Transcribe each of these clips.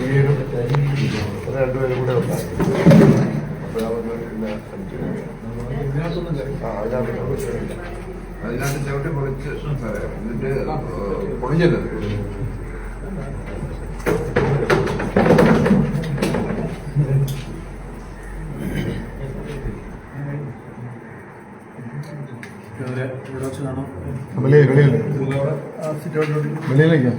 വീടും രണ്ടുപേരും കൂടെ പിന്നെ സംശയം ആ അതിനകത്ത് ചവിട്ടി പൊളിച്ച് എന്നിട്ട് പൊളിഞ്ഞത് വെളിയിൽ വെളിയിലേക്കാ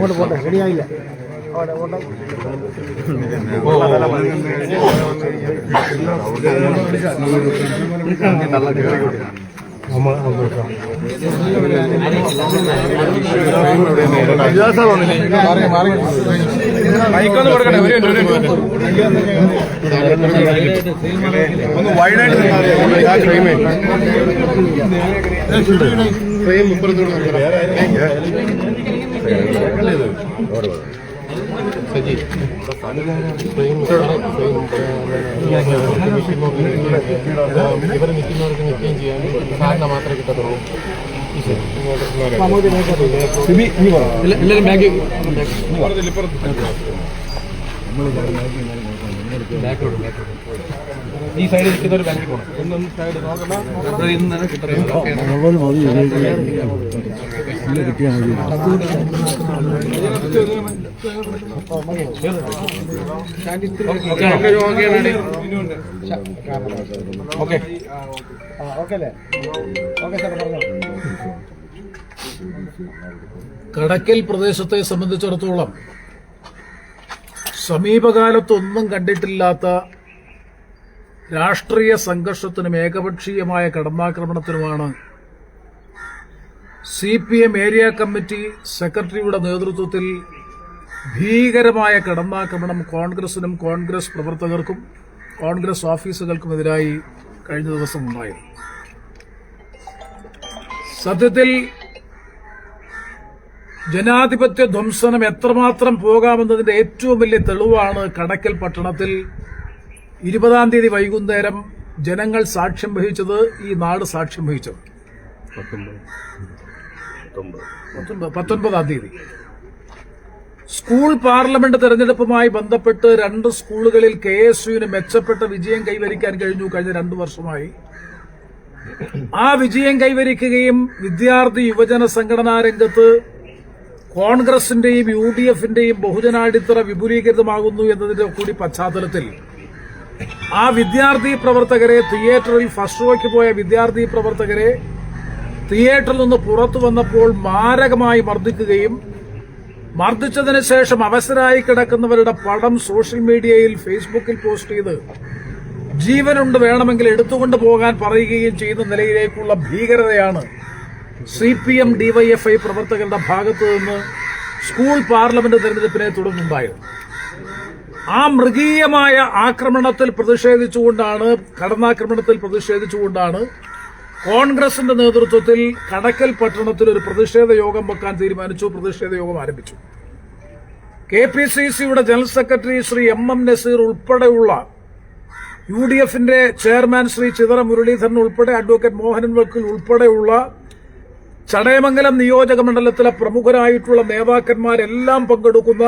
പോട്ടെ പോട്ടെ അങ്ങോട്ട് പോട്ടെ റെഡിയായില്ല അവിടെ പോട്ടെ ഒന്ന് വൈഡായിട്ട് ഫ്രെയിം ഇപ്പുറത്തോട് സജി ഇവർ നിൽക്കുന്നവർക്ക് നിൽക്കുകയും ചെയ്യാൻ സാറിന് മാത്രമേ കിട്ടത്തുള്ളൂ എല്ലാവരും ബാഗ് ഈ സൈഡിൽ നിൽക്കുന്നവർ ബാങ്കിൽ പോകണം ഒന്നും സൈഡ് നോക്കണം ഇന്ന് അല്ലേ കടക്കൽ പ്രദേശത്തെ സംബന്ധിച്ചിടത്തോളം സമീപകാലത്തൊന്നും കണ്ടിട്ടില്ലാത്ത രാഷ്ട്രീയ സംഘർഷത്തിനും ഏകപക്ഷീയമായ കടന്നാക്രമണത്തിനുമാണ് C P M area committee സെക്രട്ടറിയുടെ നേതൃത്വത്തിൽ ഭീകരമായ കടന്നാക്രമണം കോൺഗ്രസിനും കോൺഗ്രസ് പ്രവർത്തകർക്കും കോൺഗ്രസ് ഓഫീസുകൾക്കുമെതിരായി കഴിഞ്ഞ ദിവസം ഉണ്ടായത് സത്യത്തിൽ ജനാധിപത്യ ധ്വംസനം എത്രമാത്രം പോകാമെന്നതിന്റെ ഏറ്റവും വലിയ തെളിവാണ് കടക്കൽ പട്ടണത്തിൽ ഇരുപതാം തീയതി വൈകുന്നേരം ജനങ്ങൾ സാക്ഷ്യം വഹിച്ചത് ഈ നാട് സാക്ഷ്യം വഹിച്ചത്. പത്തൊൻപത്- തീയതി. സ്കൂൾ പാർലമെന്റ് തെരഞ്ഞെടുപ്പുമായി ബന്ധപ്പെട്ട് രണ്ട് സ്കൂളുകളിൽ കെ എസ് യുവിന് മെച്ചപ്പെട്ട വിജയം കൈവരിക്കാൻ കഴിഞ്ഞു കഴിഞ്ഞ രണ്ടു വർഷമായി. ആ വിജയം കൈവരിക്കുകയും വിദ്യാർത്ഥി യുവജന സംഘടനാ രംഗത്ത് കോൺഗ്രസിന്റെയും യു ഡി എഫിന്റെയും ബഹുജനാടിത്തറ വിപുലീകൃതമാകുന്നു എന്നതിന്റെ കൂടി പശ്ചാത്തലത്തിൽ ആ വിദ്യാർത്ഥി പ്രവർത്തകരെ തിയേറ്ററിൽ ഫസ്റ്റ് ഷോയ്ക്ക് പോയ വിദ്യാർത്ഥി പ്രവർത്തകരെ തിയേറ്ററിൽ നിന്ന് പുറത്തു വന്നപ്പോൾ മാരകമായി മർദ്ദിക്കുകയും മർദ്ദിച്ചതിന് ശേഷം അവസരായി കിടക്കുന്നവരുടെ പടം സോഷ്യൽ മീഡിയയിൽ ഫേസ്ബുക്കിൽ പോസ്റ്റ് ചെയ്ത് ജീവനുണ്ട് വേണമെങ്കിൽ എടുത്തുകൊണ്ട് പോകാൻ പറയുകയും ചെയ്യുന്ന നിലയിലേക്കുള്ള ഭീകരതയാണ് സി പി എം ഡിവൈഎഫ്ഐ പ്രവർത്തകരുടെ ഭാഗത്തു നിന്ന് സ്കൂൾ പാർലമെന്റ് തെരഞ്ഞെടുപ്പിനെ തുടർന്നുണ്ടായത്. ആ മൃഗീയമായ ആക്രമണത്തിൽ പ്രതിഷേധിച്ചുകൊണ്ടാണ് കടന്നാക്രമണത്തിൽ പ്രതിഷേധിച്ചുകൊണ്ടാണ് കോൺഗ്രസിന്റെ നേതൃത്വത്തിൽ കടക്കൽ പട്ടണത്തിൽ ഒരു പ്രതിഷേധ യോഗം വെക്കാൻ തീരുമാനിച്ചു. പ്രതിഷേധ യോഗം ആരംഭിച്ചു. കെ പി സി സിയുടെ general secretary Shri M M Nazeer ഉൾപ്പെടെയുള്ള യു ഡി എഫിന്റെ ചെയർമാൻ ശ്രീ ചിതറ മുരളീധരൻ ഉൾപ്പെടെ അഡ്വക്കേറ്റ് മോഹനൻ വക്കിൽ ഉൾപ്പെടെയുള്ള ചടയമംഗലം നിയോജക മണ്ഡലത്തിലെ പ്രമുഖരായിട്ടുള്ള നേതാക്കന്മാരെല്ലാം പങ്കെടുക്കുന്ന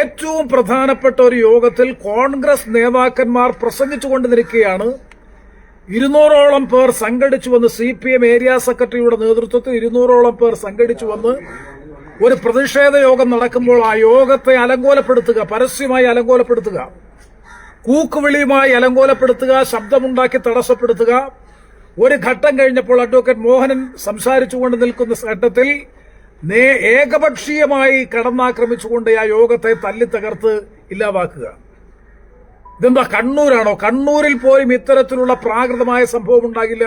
ഏറ്റവും പ്രധാനപ്പെട്ട ഒരു യോഗത്തിൽ കോൺഗ്രസ് നേതാക്കന്മാർ പ്രസംഗിച്ചുകൊണ്ട് നിൽക്കുകയാണ് ഇരുന്നൂറോളം പേർ സംഘടിച്ചു വന്ന് സി പി എം ഏരിയ സെക്രട്ടറിയുടെ നേതൃത്വത്തിൽ ഇരുന്നൂറോളം പേർ സംഘടിച്ചു വന്ന് ഒരു പ്രതിഷേധ യോഗം നടക്കുമ്പോൾ ആ യോഗത്തെ അലങ്കോലപ്പെടുത്തുക പരസ്യമായി അലങ്കോലപ്പെടുത്തുക കൂക്കുവിളിയുമായി അലങ്കോലപ്പെടുത്തുക ശബ്ദമുണ്ടാക്കി തടസ്സപ്പെടുത്തുക. ഒരു ഘട്ടം കഴിഞ്ഞപ്പോൾ അഡ്വക്കേറ്റ് മോഹനൻ സംസാരിച്ചുകൊണ്ട് നിൽക്കുന്ന ഘട്ടത്തിൽ ഏകപക്ഷീയമായി കടന്നാക്രമിച്ചുകൊണ്ട് ആ യോഗത്തെ തല്ലിത്തകർത്ത് ഇല്ലാതാക്കുക. ഇതെന്താ കണ്ണൂരാണോ? കണ്ണൂരിൽ പോലും ഇത്തരത്തിലുള്ള പ്രാകൃതമായ സംഭവം ഉണ്ടാകില്ല.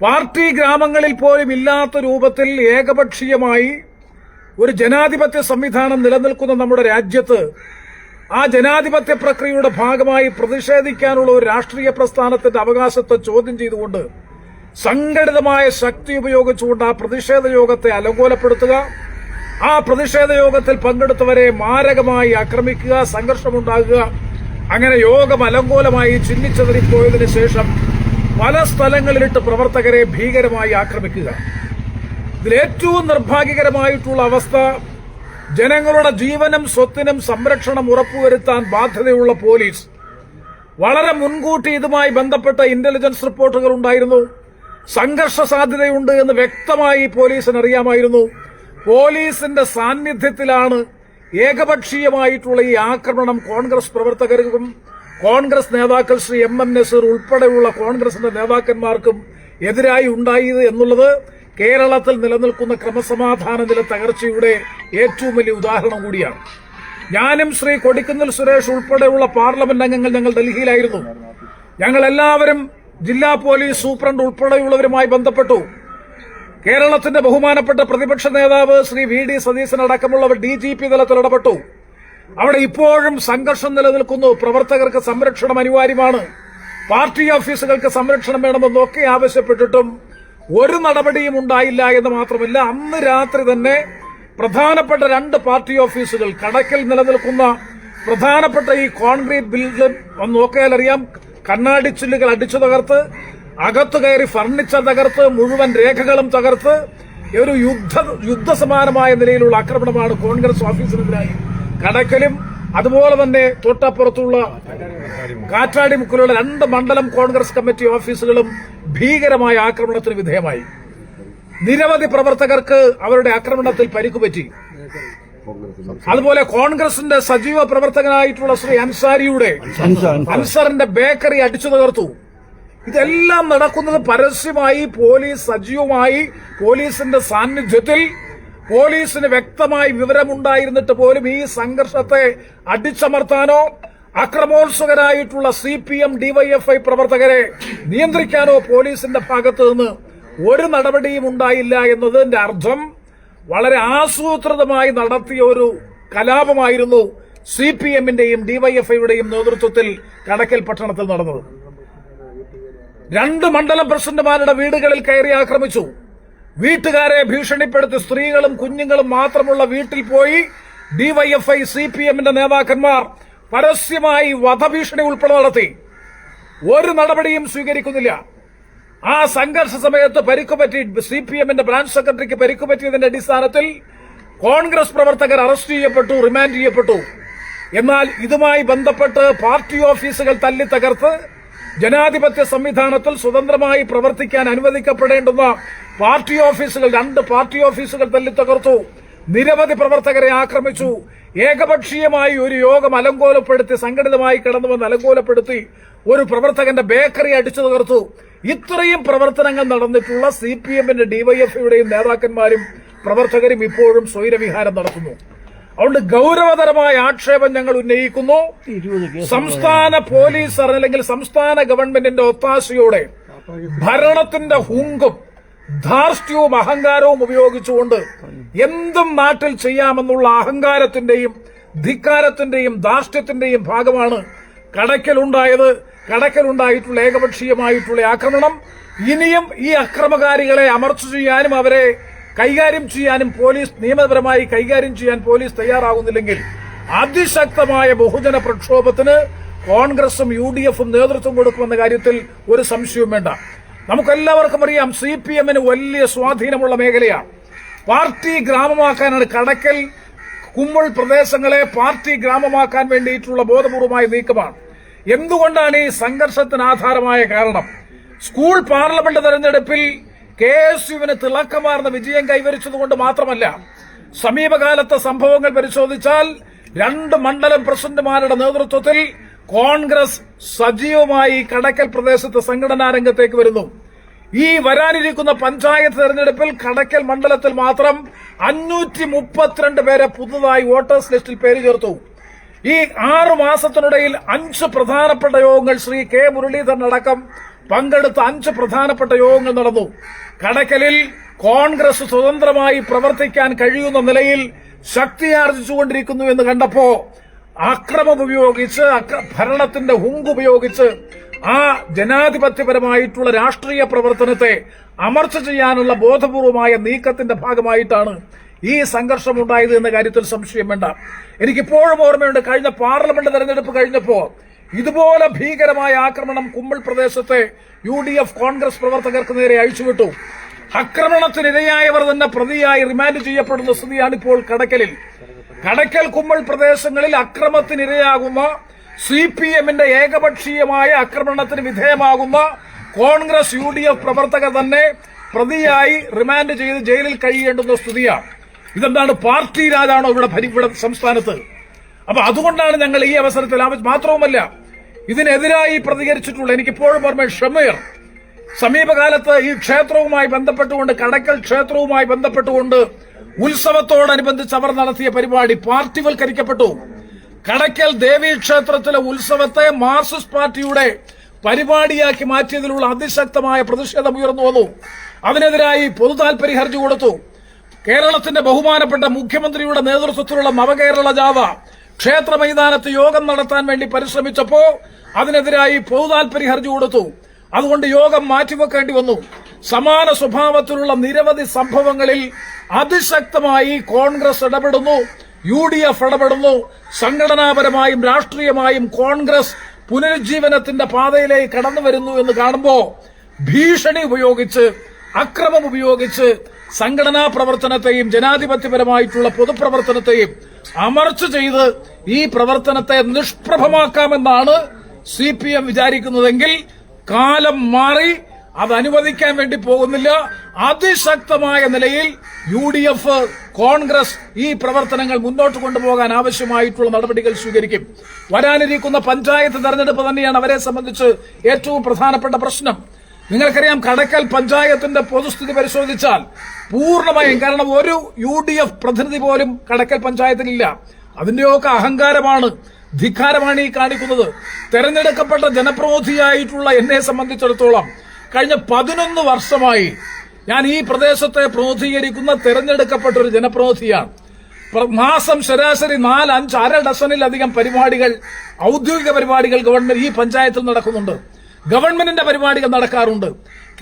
പാർട്ടി ഗ്രാമങ്ങളിൽ പോലും ഇല്ലാത്ത രൂപത്തിൽ ഏകപക്ഷീയമായി ഒരു ജനാധിപത്യ സംവിധാനം നിലനിൽക്കുന്ന നമ്മുടെ രാജ്യത്ത് ആ ജനാധിപത്യ പ്രക്രിയയുടെ ഭാഗമായി പ്രതിഷേധിക്കാനുള്ള ഒരു രാഷ്ട്രീയ പ്രസ്ഥാനത്തിന്റെ അവകാശത്തെ ചോദ്യം ചെയ്തുകൊണ്ട് സംഘടിതമായ ശക്തി ഉപയോഗിച്ചുകൊണ്ട് ആ പ്രതിഷേധ യോഗത്തെ അലങ്കോലപ്പെടുത്തുക ആ പ്രതിഷേധ യോഗത്തിൽ പങ്കെടുത്തവരെ മാരകമായി ആക്രമിക്കുക സംഘർഷമുണ്ടാകുക അങ്ങനെ യോഗം അലങ്കോലമായി ചിന്നിച്ചതറിപ്പോയതിനു ശേഷം പല സ്ഥലങ്ങളിലിട്ട് പ്രവർത്തകരെ ഭീകരമായി ആക്രമിക്കുക. ഇതിലേറ്റവും നിർഭാഗ്യകരമായിട്ടുള്ള അവസ്ഥ ജനങ്ങളുടെ ജീവനും സ്വത്തിനും സംരക്ഷണം ഉറപ്പുവരുത്താൻ ബാധ്യതയുള്ള പോലീസ്. വളരെ മുൻകൂട്ടി ഇതുമായി ബന്ധപ്പെട്ട ഇന്റലിജൻസ് റിപ്പോർട്ടുകൾ ഉണ്ടായിരുന്നു. സംഘർഷ സാധ്യതയുണ്ട് എന്ന് വ്യക്തമായി പോലീസിന് അറിയാമായിരുന്നു പോലീസിന്റെ സാന്നിധ്യത്തിലാണ് ഏകപക്ഷീയമായിട്ടുള്ള ഈ ആക്രമണം കോൺഗ്രസ് പ്രവർത്തകർക്കും കോൺഗ്രസ് നേതാക്കൾ ശ്രീ എം എം നസീർ ഉൾപ്പെടെയുള്ള കോൺഗ്രസിന്റെ നേതാക്കന്മാർക്കും എതിരായി ഉണ്ടായത് എന്നുള്ളത് കേരളത്തിൽ നിലനിൽക്കുന്ന ക്രമസമാധാന നില തകർച്ചയുടെ ഏറ്റവും വലിയ ഉദാഹരണം കൂടിയാണ്. ഞാനും ശ്രീ കൊടിക്കുന്നിൽ സുരേഷ് ഉൾപ്പെടെയുള്ള പാർലമെന്റ് അംഗങ്ങൾ ഞങ്ങൾ ഡൽഹിയിലായിരുന്നു. ഞങ്ങൾ എല്ലാവരും ജില്ലാ പോലീസ് സൂപ്രണ്ട് ഉൾപ്പെടെയുള്ളവരുമായി ബന്ധപ്പെട്ടു. കേരളത്തിന്റെ ബഹുമാനപ്പെട്ട പ്രതിപക്ഷ നേതാവ് ശ്രീ വി ഡി സതീശൻ അടക്കമുള്ളവർ ഡി ജി പി തലത്തിൽ ഇടപെട്ടു. അവിടെ ഇപ്പോഴും സംഘർഷം നിലനിൽക്കുന്നു. പ്രവർത്തകർക്ക് സംരക്ഷണം അനിവാര്യമാണ്. പാർട്ടി ഓഫീസുകൾക്ക് സംരക്ഷണം വേണമെന്നൊക്കെ ആവശ്യപ്പെട്ടിട്ടും ഒരു നടപടിയും ഉണ്ടായില്ല എന്ന് മാത്രമല്ല അന്ന് രാത്രി തന്നെ പ്രധാനപ്പെട്ട രണ്ട് പാർട്ടി ഓഫീസുകൾ കടക്കിൽ നിലനിൽക്കുന്ന പ്രധാനപ്പെട്ട ഈ കോൺക്രീറ്റ് ബിൽഡിംഗ് ഒന്ന് നോക്കിയാൽ അറിയാം കണ്ണാടി ചില്ലുകൾ അടിച്ചു തകർത്ത് അകത്തു കയറി ഫർണിച്ചർ തകർത്ത് മുഴുവൻ രേഖകളും തകർത്ത് ഒരു യുദ്ധ യുദ്ധസമാനമായ നിലയിലുള്ള ആക്രമണമാണ് കോൺഗ്രസ് ഓഫീസിനെതിരായി. കടക്കലും അതുപോലെ തന്നെ തൊട്ടപ്പുറത്തുള്ള കാറ്റാടി മുക്കിലുള്ള രണ്ട് മണ്ഡലം കോൺഗ്രസ് കമ്മിറ്റി ഓഫീസുകളും ഭീകരമായ ആക്രമണത്തിന് വിധേയമായി. നിരവധി പ്രവർത്തകർക്ക് അവരുടെ ആക്രമണത്തിൽ പരിക്കുപറ്റി. അതുപോലെ കോൺഗ്രസിന്റെ സജീവ പ്രവർത്തകനായിട്ടുള്ള ശ്രീ അൻസാരിയുടെ അൻസറിന്റെ ബേക്കറി അടിച്ചു തകർത്തു. ഇതെല്ലാം നടക്കുന്നത് പരസ്യമായി പോലീസ് സജീവമായി പോലീസിന്റെ സാന്നിധ്യത്തിൽ. പോലീസിന് വ്യക്തമായി വിവരമുണ്ടായിരുന്നിട്ട് പോലും ഈ സംഘർഷത്തെ അടിച്ചമർത്താനോ അക്രമോത്സുകരായിട്ടുള്ള സി പി എം ഡിവൈഎഫ്ഐ പ്രവർത്തകരെ നിയന്ത്രിക്കാനോ പോലീസിന്റെ ഭാഗത്തു നിന്ന് ഒരു നടപടിയും ഉണ്ടായില്ല എന്നതിന്റെ അർത്ഥം വളരെ ആസൂത്രിതമായി നടത്തിയ ഒരു കലാപമായിരുന്നു സി പി എമ്മിന്റെയും ഡിവൈഎഫ്ഐയുടെയും നേതൃത്വത്തിൽ കടക്കൽ പട്ടണത്തിൽ നടന്നത്. രണ്ട് മണ്ഡലം പ്രസിഡന്റുമാരുടെ വീടുകളിൽ കയറി ആക്രമിച്ചു. വീട്ടുകാരെ ഭീഷണിപ്പെടുത്തി സ്ത്രീകളും കുഞ്ഞുങ്ങളും മാത്രമുള്ള വീട്ടിൽ പോയി ഡിവൈഎഫ്ഐ സി പി എമ്മിന്റെ നേതാക്കന്മാർ പരസ്യമായി വധഭീഷണി ഉൾപ്പെടെ നടത്തി. ഒരു നടപടിയും സ്വീകരിക്കുന്നില്ല. ആ സംഘർഷ സമയത്ത് പരിക്കുപറ്റി സി പി എമ്മിന്റെ ബ്രാഞ്ച് സെക്രട്ടറിക്ക് പരിക്കുപറ്റിയതിന്റെ അടിസ്ഥാനത്തിൽ കോൺഗ്രസ് പ്രവർത്തകർ അറസ്റ്റ് ചെയ്യപ്പെട്ടു റിമാൻഡ് ചെയ്യപ്പെട്ടു. എന്നാൽ ഇതുമായി ബന്ധപ്പെട്ട് പാർട്ടി ഓഫീസുകൾ തല്ലി തകർത്ത് ജനാധിപത്യ സംവിധാനത്തിൽ സ്വതന്ത്രമായി പ്രവർത്തിക്കാൻ അനുവദിക്കപ്പെടേണ്ടുന്ന പാർട്ടി ഓഫീസുകൾ രണ്ട് പാർട്ടി ഓഫീസുകൾ തല്ലി തകർത്തു. നിരവധി പ്രവർത്തകരെ ആക്രമിച്ചു. ഏകപക്ഷീയമായി ഒരു യോഗം അലങ്കോലപ്പെടുത്തി സംഘടിതമായി കടന്നുവന്ന് അലങ്കോലപ്പെടുത്തി ഒരു പ്രവർത്തകന്റെ ബേക്കറി അടിച്ചു തകർത്തു. ഇത്രയും പ്രവർത്തനങ്ങൾ നടന്നിട്ടുള്ള സി പി എമ്മിന്റെ ഡിവൈഎഫ്ഐയുടെയും നേതാക്കന്മാരും പ്രവർത്തകരും ഇപ്പോഴും സ്വൈരവിഹാരം നടത്തുന്നു. അതുകൊണ്ട് ഗൗരവതരമായ ആക്ഷേപം ഞങ്ങൾ ഉന്നയിക്കുന്നു. സംസ്ഥാന പോലീസ് അല്ലെങ്കിൽ സംസ്ഥാന ഗവൺമെന്റിന്റെ ഒത്താശയോടെ ഭരണത്തിന്റെ ഹുങ്കും ധാർഷ്ട്യവും അഹങ്കാരവും ഉപയോഗിച്ചുകൊണ്ട് എന്തും നാട്ടിൽ ചെയ്യാമെന്നുള്ള അഹങ്കാരത്തിന്റെയും ധിക്കാരത്തിന്റെയും ധാർഷ്ട്യത്തിന്റെയും ഭാഗമാണ് കടക്കലുണ്ടായത് കടക്കലുണ്ടായിട്ടുള്ള ഏകപക്ഷീയമായിട്ടുള്ള ആക്രമണം. ഇനിയും ഈ അക്രമകാരികളെ അമർച്ച ചെയ്യാനും അവരെ കൈകാര്യം ചെയ്യാനും പോലീസ് നിയമപരമായി കൈകാര്യം ചെയ്യാൻ പോലീസ് തയ്യാറാകുന്നില്ലെങ്കിൽ അതിശക്തമായ ബഹുജന പ്രക്ഷോഭത്തിന് കോൺഗ്രസും യു ഡി എഫും നേതൃത്വം കൊടുക്കുമെന്ന കാര്യത്തിൽ ഒരു സംശയവും വേണ്ട. നമുക്കെല്ലാവർക്കും അറിയാം സി പി എമ്മിന് വലിയ സ്വാധീനമുള്ള മേഖലയാണ്. പാർട്ടി ഗ്രാമമാക്കാനാണ് കടക്കൽ. കുമ്മൾ പ്രദേശങ്ങളെ പാർട്ടി ഗ്രാമമാക്കാൻ വേണ്ടിയിട്ടുള്ള ബോധപൂർവമായ നീക്കമാണ്. എന്തുകൊണ്ടാണ് ഈ സംഘർഷത്തിന് ആധാരമായ കാരണം? സ്കൂൾ പാർലമെന്റ് തെരഞ്ഞെടുപ്പിൽ കെ എസ് യുവിന് തിളക്കമാർന്ന വിജയം കൈവരിച്ചതുകൊണ്ട് മാത്രമല്ല സമീപകാലത്തെ സംഭവങ്ങൾ പരിശോധിച്ചാൽ രണ്ട് മണ്ഡലം പ്രസിഡന്റുമാരുടെ നേതൃത്വത്തിൽ കോൺഗ്രസ് സജീവമായി കടക്കൽ പ്രദേശത്ത് സംഘടനാ രംഗത്തേക്ക് വരുന്നു. ഈ വരാനിരിക്കുന്ന പഞ്ചായത്ത് തെരഞ്ഞെടുപ്പിൽ കടക്കൽ മണ്ഡലത്തിൽ മാത്രം അഞ്ഞൂറ്റി മുപ്പത്തിരണ്ട് പേരെ പുതുതായി വോട്ടേഴ്സ് ലിസ്റ്റിൽ പേര് ചേർത്തു. ഈ ആറു മാസത്തിനിടയിൽ അഞ്ച് പ്രധാനപ്പെട്ട യോഗങ്ങൾ ശ്രീ കെ മുരളീധരൻ അടക്കം പങ്കെടുത്ത അഞ്ച് പ്രധാനപ്പെട്ട യോഗങ്ങൾ നടന്നു. കടക്കലിൽ കോൺഗ്രസ് സ്വതന്ത്രമായി പ്രവർത്തിക്കാൻ കഴിയുന്ന നിലയിൽ ശക്തിയാർജിച്ചുകൊണ്ടിരിക്കുന്നു എന്ന് കണ്ടപ്പോ അക്രമം ഉപയോഗിച്ച് ഭരണത്തിന്റെ ഹുങ്കുപയോഗിച്ച് ആ ജനാധിപത്യപരമായിട്ടുള്ള രാഷ്ട്രീയ പ്രവർത്തനത്തെ അമർച്ച ചെയ്യാനുള്ള ബോധപൂർവമായ നീക്കത്തിന്റെ ഭാഗമായിട്ടാണ് ഈ സംഘർഷം ഉണ്ടായത് എന്ന കാര്യത്തിൽ സംശയം വേണ്ട. എനിക്കിപ്പോഴും ഓർമ്മയുണ്ട് കഴിഞ്ഞ പാർലമെന്റ് തെരഞ്ഞെടുപ്പ് കഴിഞ്ഞപ്പോ ഇതുപോലെ ഭീകരമായ ആക്രമണം കുമ്പിൾ പ്രദേശത്തെ യു ഡി എഫ് കോൺഗ്രസ് പ്രവർത്തകർക്ക് നേരെ അഴിച്ചുവിട്ടു. ആക്രമണത്തിനിരയായവർ തന്നെ പ്രതിയായി റിമാൻഡ് ചെയ്യപ്പെടുന്ന സ്ഥിതിയാണ് ഇപ്പോൾ കടക്കലിൽ. കടക്കൽ കുമ്മൾ പ്രദേശങ്ങളിൽ അക്രമത്തിനിരയാകുന്ന സി പി എമ്മിന്റെ ഏകപക്ഷീയമായ ആക്രമണത്തിന് വിധേയമാകുന്ന കോൺഗ്രസ് യു ഡി എഫ് പ്രവർത്തകർ തന്നെ പ്രതിയായി റിമാൻഡ് ചെയ്ത് ജയിലിൽ കഴിയേണ്ടുന്ന സ്ഥിതിയാണ്. ഇതെന്താണ് പാർട്ടി രാജാണോ ഇവിടെ ഇവിടെ സംസ്ഥാനത്ത്? അപ്പൊ അതുകൊണ്ടാണ് ഞങ്ങൾ ഈ അവസരത്തിൽ മാത്രവുമല്ല ഇതിനെതിരായി പ്രതികരിച്ചിട്ടുള്ള എനിക്കിപ്പോഴും ഓർമ്മ ഷമീർ. സമീപകാലത്ത് ഈ ക്ഷേത്രവുമായി ബന്ധപ്പെട്ടുകൊണ്ട് കടക്കൽ ക്ഷേത്രവുമായി ബന്ധപ്പെട്ടുകൊണ്ട് ഉത്സവത്തോടനുബന്ധിച്ച് അവർ നടത്തിയ പരിപാടി പാർട്ടിവൽക്കരിക്കപ്പെട്ടു. കടക്കൽ ദേവീ ക്ഷേത്രത്തിലെ ഉത്സവത്തെ മാർക്സിസ്റ്റ് പാർട്ടിയുടെ പരിപാടിയാക്കി മാറ്റിയതിലുള്ള അതിശക്തമായ പ്രതിഷേധം ഉയർന്നു വന്നു. അതിനെതിരായി പൊതുതാൽപര്യ ഹർജി കൊടുത്തു. കേരളത്തിന്റെ ബഹുമാനപ്പെട്ട മുഖ്യമന്ത്രിയുടെ നേതൃത്വത്തിലുള്ള നവകേരള ജാഥ ക്ഷേത്ര മൈതാനത്ത് യോഗം നടത്താൻ വേണ്ടി പരിശ്രമിച്ചപ്പോ അതിനെതിരായി പൊതുതാൽപര്യ ഹർജി കൊടുത്തു. അതുകൊണ്ട് യോഗം മാറ്റിവെക്കേണ്ടി വന്നു. സമാന സ്വഭാവത്തിലുള്ള നിരവധി സംഭവങ്ങളിൽ അതിശക്തമായി കോൺഗ്രസ് ഇടപെടുന്നു യു ഡി എഫ് ഇടപെടുന്നു. സംഘടനാപരമായും രാഷ്ട്രീയമായും കോൺഗ്രസ് പുനരുജ്ജീവനത്തിന്റെ പാതയിലേക്ക് കടന്നു വരുന്നു എന്ന് കാണുമ്പോൾ ഭീഷണി ഉപയോഗിച്ച് അക്രമം ഉപയോഗിച്ച് സംഘടനാ പ്രവർത്തനത്തെയും ജനാധിപത്യപരമായിട്ടുള്ള പൊതുപ്രവർത്തനത്തെയും അമർച്ച ചെയ്ത് ഈ പ്രവർത്തനത്തെ നിഷ്പ്രഭമാക്കാമെന്നാണ് സി പി എം വിചാരിക്കുന്നതെങ്കിൽ കാലം മാറി അത് അനുവദിക്കാൻ വേണ്ടി പോകുന്നില്ല. അതിശക്തമായ നിലയിൽ യു ഡി എഫ് കോൺഗ്രസ് ഈ പ്രവർത്തനങ്ങൾ മുന്നോട്ട് കൊണ്ടുപോകാൻ ആവശ്യമായിട്ടുള്ള നടപടികൾ സ്വീകരിക്കും. വരാനിരിക്കുന്ന പഞ്ചായത്ത് തെരഞ്ഞെടുപ്പ് തന്നെയാണ് അവരെ സംബന്ധിച്ച് ഏറ്റവും പ്രധാനപ്പെട്ട പ്രശ്നം. നിങ്ങൾക്കറിയാം കടക്കൽ പഞ്ചായത്തിന്റെ പൊതുസ്ഥിതി പരിശോധിച്ചാൽ പൂർണമായും കാരണം ഒരു യു ഡി എഫ് പ്രതിനിധി പോലും കടക്കൽ പഞ്ചായത്തിലില്ല. അതിന്റെയൊക്കെ അഹങ്കാരമാണ് ധിക്കാരമാണ് ഈ കാണിക്കുന്നത്. തെരഞ്ഞെടുക്കപ്പെട്ട ജനപ്രതിനിധിയായിട്ടുള്ള എന്നെ സംബന്ധിച്ചിടത്തോളം കഴിഞ്ഞ പതിനൊന്ന് വർഷമായി ഞാൻ ഈ പ്രദേശത്തെ പ്രതിനിധീകരിക്കുന്ന തെരഞ്ഞെടുക്കപ്പെട്ട ഒരു ജനപ്രതിനിധിയാണ്. പ്ര- മാസം ശരാശരി നാല് അഞ്ച് അര ഡസനിലധികം പരിപാടികൾ ഔദ്യോഗിക പരിപാടികൾ ഗവൺമെന്റ് ഈ പഞ്ചായത്തിൽ നടക്കുന്നുണ്ട്. ഗവൺമെന്റിന്റെ പരിപാടികൾ നടക്കാറുണ്ട്.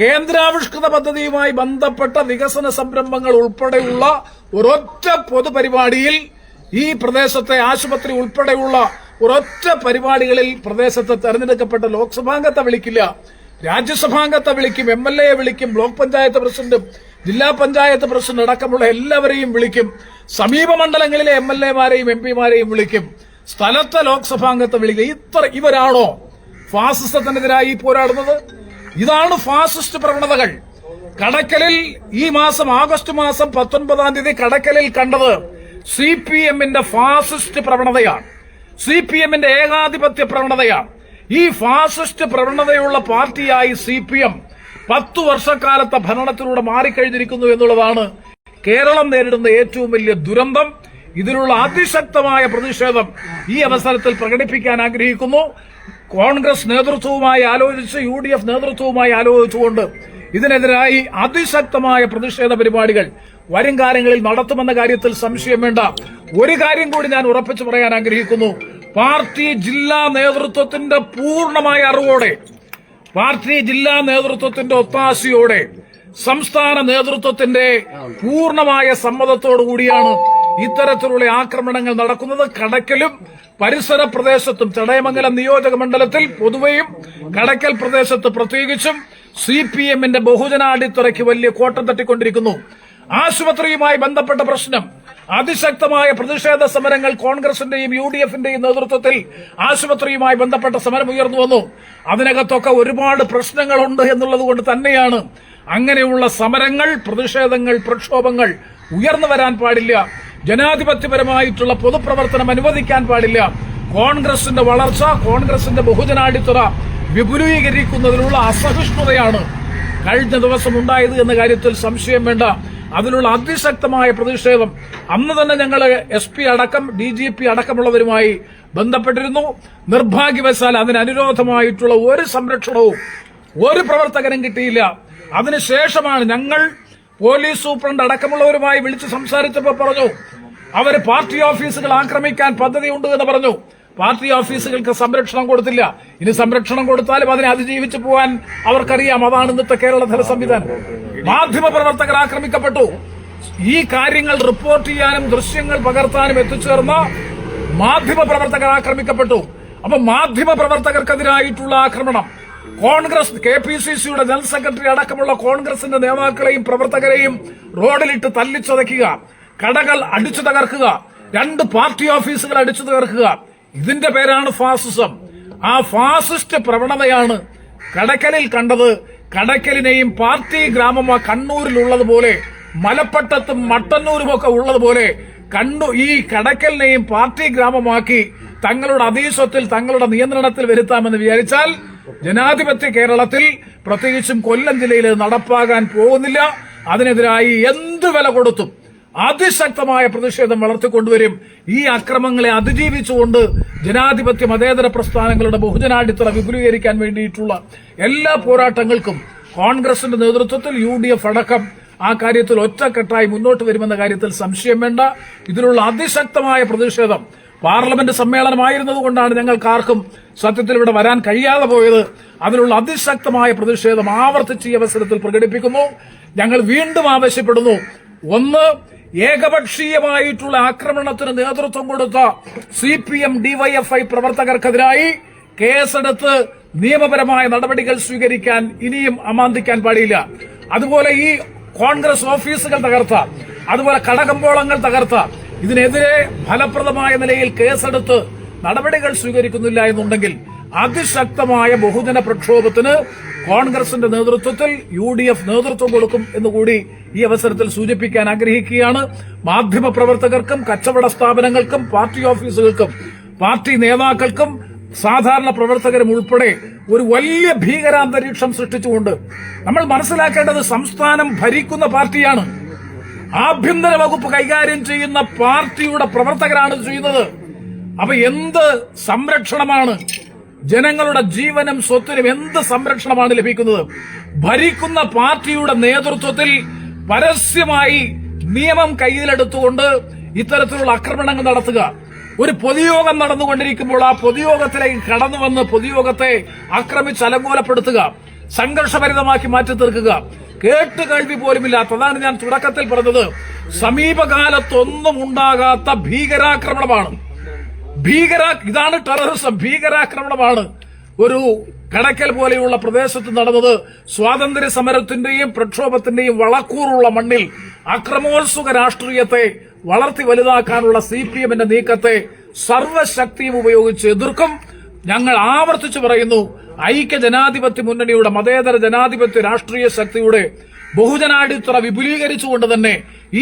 കേന്ദ്രാവിഷ്കൃത പദ്ധതിയുമായി ബന്ധപ്പെട്ട വികസന സംരംഭങ്ങൾ ഉൾപ്പെടെയുള്ള ഒരൊറ്റ പൊതുപരിപാടിയിൽ ഈ പ്രദേശത്തെ ആശുപത്രി ഉൾപ്പെടെയുള്ള ഒരൊറ്റ പരിപാടികളിൽ പ്രദേശത്ത് തെരഞ്ഞെടുക്കപ്പെട്ട ലോക്സഭാംഗത്തെ വിളിക്കില്ല. രാജ്യസഭാംഗത്തെ വിളിക്കും എം എൽ എ വിളിക്കും ബ്ലോക്ക് പഞ്ചായത്ത് പ്രസിഡന്റും ജില്ലാ പഞ്ചായത്ത് പ്രസിഡന്റ് അടക്കമുള്ള എല്ലാവരെയും വിളിക്കും. സമീപ മണ്ഡലങ്ങളിലെ എം എൽ എമാരെയും എം പിമാരെയും വിളിക്കും. സ്ഥലത്തെ ലോക്സഭാംഗത്തെ വിളിക്കും. ഇത്ര ഇവരാണോ? ഫാസിസത്തിനെതിരായി പോരാടുന്നത്? ഇതാണ് ഫാസിസ്റ്റ് പ്രവണതകൾ. കടക്കലിൽ ഈ മാസം ആഗസ്റ്റ് മാസം പത്തൊൻപതാം തീയതി കടക്കലിൽ കണ്ടത് സി പി എമ്മിന്റെ ഫാസിസ്റ്റ് പ്രവണതയാണ്. സി പി എമ്മിന്റെ ഏകാധിപത്യ പ്രവണതയാണ്. ഈ ഫാസിസ്റ്റ് പ്രവണതയുള്ള പാർട്ടിയായി സി പി എം പത്തു വർഷക്കാലത്തെ ഭരണത്തിലൂടെ മാറിക്കഴിഞ്ഞിരിക്കുന്നു എന്നുള്ളതാണ് കേരളം നേരിടുന്ന ഏറ്റവും വലിയ ദുരന്തം. ഇതിലുള്ള അതിശക്തമായ പ്രതിഷേധം ഈ അവസരത്തിൽ പ്രകടിപ്പിക്കാൻ ആഗ്രഹിക്കുന്നു. കോൺഗ്രസ് നേതൃത്വവുമായി ആലോചിച്ച് യു ഡി എഫ് നേതൃത്വവുമായി ആലോചിച്ചുകൊണ്ട് ഇതിനെതിരായി അതിശക്തമായ പ്രതിഷേധ പരിപാടികൾ വരും കാലങ്ങളിൽ നടത്തുമെന്ന കാര്യത്തിൽ സംശയം വേണ്ട. ഒരു കാര്യം കൂടി ഞാൻ ഉറപ്പിച്ചു പറയാൻ ആഗ്രഹിക്കുന്നു. പാർട്ടി ജില്ലാ നേതൃത്വത്തിന്റെ പൂർണമായ അറിവോടെ പാർട്ടി ജില്ലാ നേതൃത്വത്തിന്റെ ഒത്താശയോടെ സംസ്ഥാന നേതൃത്വത്തിന്റെ പൂർണമായ സമ്മതത്തോടു കൂടിയാണ് ഇത്തരത്തിലുള്ള ആക്രമണങ്ങൾ നടക്കുന്നത് കടക്കലും പരിസര പ്രദേശത്തും ചടയമംഗലം നിയോജക മണ്ഡലത്തിൽ പൊതുവെയും കടക്കൽ പ്രദേശത്ത് പ്രത്യേകിച്ചും സി പി എമ്മിന്റെ ബഹുജന അടിത്തറയ്ക്ക് വലിയ കോട്ടം തട്ടിക്കൊണ്ടിരിക്കുന്നു. ആശുപത്രിയുമായി ബന്ധപ്പെട്ട പ്രശ്നം അതിശക്തമായ പ്രതിഷേധ സമരങ്ങൾ കോൺഗ്രസിന്റെയും യു ഡി എഫിന്റെയും നേതൃത്വത്തിൽ ആശുപത്രിയുമായി ബന്ധപ്പെട്ട സമരം ഉയർന്നു വന്നു. അതിനകത്തൊക്കെ ഒരുപാട് പ്രശ്നങ്ങളുണ്ട് എന്നുള്ളത് കൊണ്ട് തന്നെയാണ് അങ്ങനെയുള്ള സമരങ്ങൾ പ്രതിഷേധങ്ങൾ പ്രക്ഷോഭങ്ങൾ ഉയർന്നു വരാൻ പാടില്ല. ജനാധിപത്യപരമായിട്ടുള്ള പൊതുപ്രവർത്തനം അനുവദിക്കാൻ പാടില്ല. കോൺഗ്രസിന്റെ വളർച്ച കോൺഗ്രസിന്റെ ബഹുജനാടിത്തറ വിപുലീകരിക്കുന്നതിനുള്ള അസഹിഷ്ണുതയാണ് കഴിഞ്ഞ ദിവസം ഉണ്ടായത് എന്ന കാര്യത്തിൽ സംശയം വേണ്ട. അതിലുള്ള അതിശക്തമായ പ്രതിഷേധം അന്ന് തന്നെ ഞങ്ങൾ എസ് പി അടക്കം ഡി ജി പി അടക്കമുള്ളവരുമായി ബന്ധപ്പെട്ടിരുന്നു. നിർഭാഗ്യവശാൽ അതിന് അനുരോധമായിട്ടുള്ള ഒരു സംരക്ഷണവും ഒരു പ്രവർത്തകനും കിട്ടിയില്ല. അതിനുശേഷമാണ് ഞങ്ങൾ പോലീസ് സൂപ്രണ്ട് അടക്കമുള്ളവരുമായി വിളിച്ച് സംസാരിച്ചപ്പോൾ പറഞ്ഞു അവർ പാർട്ടി ഓഫീസുകൾ ആക്രമിക്കാൻ പദ്ധതിയുണ്ട് എന്ന് പറഞ്ഞു. പാർട്ടി ഓഫീസുകൾക്ക് സംരക്ഷണം കൊടുത്തില്ല. ഇനി സംരക്ഷണം കൊടുത്താലും അതിനെ അതിജീവിച്ചു പോകാൻ അവർക്കറിയാം. അതാണ് ഇന്നത്തെ കേരള ധന സംവിധാനം. മാധ്യമ പ്രവർത്തകർ ആക്രമിക്കപ്പെട്ടു. ഈ കാര്യങ്ങൾ റിപ്പോർട്ട് ചെയ്യാനും ദൃശ്യങ്ങൾ പകർത്താനും എത്തിച്ചേർന്ന മാധ്യമ പ്രവർത്തകർ ആക്രമിക്കപ്പെട്ടു. അപ്പൊ മാധ്യമ പ്രവർത്തകർക്കെതിരായിട്ടുള്ള ആക്രമണം. കോൺഗ്രസ് കെ പി സി സിയുടെ ജനറൽ സെക്രട്ടറി അടക്കമുള്ള കോൺഗ്രസിന്റെ നേതാക്കളെയും പ്രവർത്തകരെയും റോഡിലിട്ട് തല്ലിച്ചതയ്ക്കുക. കടകൾ അടിച്ചു തകർക്കുക. രണ്ട് പാർട്ടി ഓഫീസുകൾ അടിച്ചു തകർക്കുക. ഇതിന്റെ പേരാണ് ഫാസിസം. ആ ഫാസിസ്റ്റ് പ്രവണതയാണ് കടക്കലിൽ കണ്ടത്. കടക്കലിനെയും പാർട്ടി ഗ്രാമമാ കണ്ണൂരിലുള്ളതുപോലെ മലപ്പട്ടത്തും മട്ടന്നൂരും ഒക്കെ ഉള്ളതുപോലെ കണ്ണു ഈ കടക്കലിനെയും പാർട്ടി ഗ്രാമമാക്കി തങ്ങളുടെ അതീശത്തിൽ തങ്ങളുടെ നിയന്ത്രണത്തിൽ വരുത്താമെന്ന് വിചാരിച്ചാൽ ജനാധിപത്യ കേരളത്തിൽ പ്രത്യേകിച്ചും കൊല്ലം ജില്ലയിൽ നടപ്പാകാൻ പോകുന്നില്ല. അതിനെതിരായി എന്ത് വില കൊടുത്തും അതിശക്തമായ പ്രതിഷേധം വളർത്തിക്കൊണ്ടുവരും. ഈ അക്രമങ്ങളെ അതിജീവിച്ചുകൊണ്ട് ജനാധിപത്യ മതേതര പ്രസ്ഥാനങ്ങളുടെ ബഹുജനാടിത്തറ വിപുലീകരിക്കാൻ വേണ്ടിയിട്ടുള്ള എല്ലാ പോരാട്ടങ്ങൾക്കും കോൺഗ്രസിന്റെ നേതൃത്വത്തിൽ യു ഡി എഫ് അടക്കം ആ കാര്യത്തിൽ ഒറ്റക്കെട്ടായി മുന്നോട്ട് വരുമെന്ന കാര്യത്തിൽ സംശയം വേണ്ട. ഇതിനുള്ള അതിശക്തമായ പ്രതിഷേധം പാർലമെന്റ് സമ്മേളനമായിരുന്നതുകൊണ്ടാണ് ഞങ്ങൾക്ക് ആർക്കും സത്യത്തിൽ ഇവിടെ വരാൻ കഴിയാതെ പോയത്. അതിനുള്ള അതിശക്തമായ പ്രതിഷേധം ആവർത്തിച്ച് ഈ അവസരത്തിൽ പ്രകടിപ്പിക്കുന്നു. ഞങ്ങൾ വീണ്ടും ആവശ്യപ്പെടുന്നു. ഒന്ന് ഏകപക്ഷീയമായിട്ടുള്ള ആക്രമണത്തിന് നേതൃത്വം കൊടുത്ത സി പി എം ഡിവൈഎഫ്ഐ പ്രവർത്തകർക്കെതിരായി കേസെടുത്ത് നിയമപരമായ നടപടികൾ സ്വീകരിക്കാൻ ഇനിയും അമാന്തിക്കാൻ പാടില്ല. അതുപോലെ ഈ കോൺഗ്രസ് ഓഫീസുകൾ തകർത്ത അതുപോലെ കടകമ്പോളങ്ങൾ തകർത്ത ഇതിനെതിരെ ഫലപ്രദമായ നിലയിൽ കേസെടുത്ത് നടപടികൾ സ്വീകരിക്കുന്നില്ല എന്നുണ്ടെങ്കിൽ അതിശക്തമായ ബഹുജന പ്രക്ഷോഭത്തിന് കോൺഗ്രസിന്റെ നേതൃത്വത്തിൽ യു ഡി എഫ് നേതൃത്വം കൊടുക്കും എന്നുകൂടി ഈ അവസരത്തിൽ സൂചിപ്പിക്കാൻ ആഗ്രഹിക്കുകയാണ്. മാധ്യമ പ്രവർത്തകർക്കും കച്ചവട സ്ഥാപനങ്ങൾക്കും പാർട്ടി ഓഫീസുകൾക്കും പാർട്ടി നേതാക്കൾക്കും സാധാരണ പ്രവർത്തകരും ഉൾപ്പെടെ ഒരു വലിയ ഭീകരാന്തരീക്ഷം സൃഷ്ടിച്ചുകൊണ്ട് നമ്മൾ മനസ്സിലാക്കേണ്ടത് സംസ്ഥാനം ഭരിക്കുന്ന പാർട്ടിയാണ്. ആഭ്യന്തര വകുപ്പ് കൈകാര്യം ചെയ്യുന്ന പാർട്ടിയുടെ പ്രവർത്തകരാണ് ചെയ്യുന്നത്. അപ്പൊ എന്ത് സംരക്ഷണമാണ് ജനങ്ങളുടെ ജീവനും സ്വത്തിനും എന്ത് സംരക്ഷണമാണ് ലഭിക്കുന്നത്? ഭരിക്കുന്ന പാർട്ടിയുടെ നേതൃത്വത്തിൽ പരസ്യമായി നിയമം കയ്യിലെടുത്തുകൊണ്ട് ഇത്തരത്തിലുള്ള ആക്രമണങ്ങൾ നടത്തുക. ഒരു പൊതുയോഗം നടന്നുകൊണ്ടിരിക്കുമ്പോൾ ആ പൊതുയോഗത്തിലേക്ക് കടന്നു വന്ന് പൊതുയോഗത്തെ ആക്രമിച്ച് അലങ്കോലപ്പെടുത്തുക സംഘർഷഭരിതമാക്കി മാറ്റി തീർക്കുക. കേട്ട് കേൾവി പോലുമില്ലാത്ത അതാണ് ഞാൻ തുടക്കത്തിൽ പറഞ്ഞത്. സമീപകാലത്തൊന്നും ഉണ്ടാകാത്ത ഭീകരാക്രമണമാണ്. ഭീകര ഇതാണ് ടെററിസം ഭീകരാക്രമണമാണ്. ഒരു കടക്കൽ പോലെയുള്ള പ്രദേശത്ത് നടന്നത് സ്വാതന്ത്ര്യ സമരത്തിന്റെയും പ്രക്ഷോഭത്തിന്റെയും വളക്കൂറുള്ള മണ്ണിൽ അക്രമോത്സുക രാഷ്ട്രീയത്തെ വളർത്തി വലുതാക്കാനുള്ള സി പി എമ്മിന്റെ നീക്കത്തെ സർവശക്തിയും ഉപയോഗിച്ച് എതിർക്കും. ഞങ്ങൾ ആവർത്തിച്ചു പറയുന്നു ഐക്യ ജനാധിപത്യ മുന്നണിയുടെ മതേതര ജനാധിപത്യ രാഷ്ട്രീയ ശക്തിയുടെ ബഹുജനാടിത്തറ വിപുലീകരിച്ചുകൊണ്ട് തന്നെ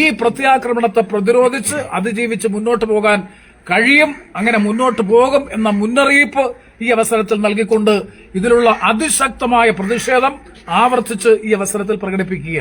ഈ പ്രത്യാക്രമണത്തെ പ്രതിരോധിച്ച് അതിജീവിച്ച് മുന്നോട്ട് പോകാൻ കഴിയും അങ്ങനെ മുന്നോട്ട് പോകും എന്ന മുന്നറിയിപ്പ് ഈ അവസരത്തിൽ നൽകിക്കൊണ്ട് ഇതിലുള്ള അതിശക്തമായ പ്രതിഷേധം ആവർത്തിച്ച് ഈ അവസരത്തിൽ പ്രകടിപ്പിക്കുക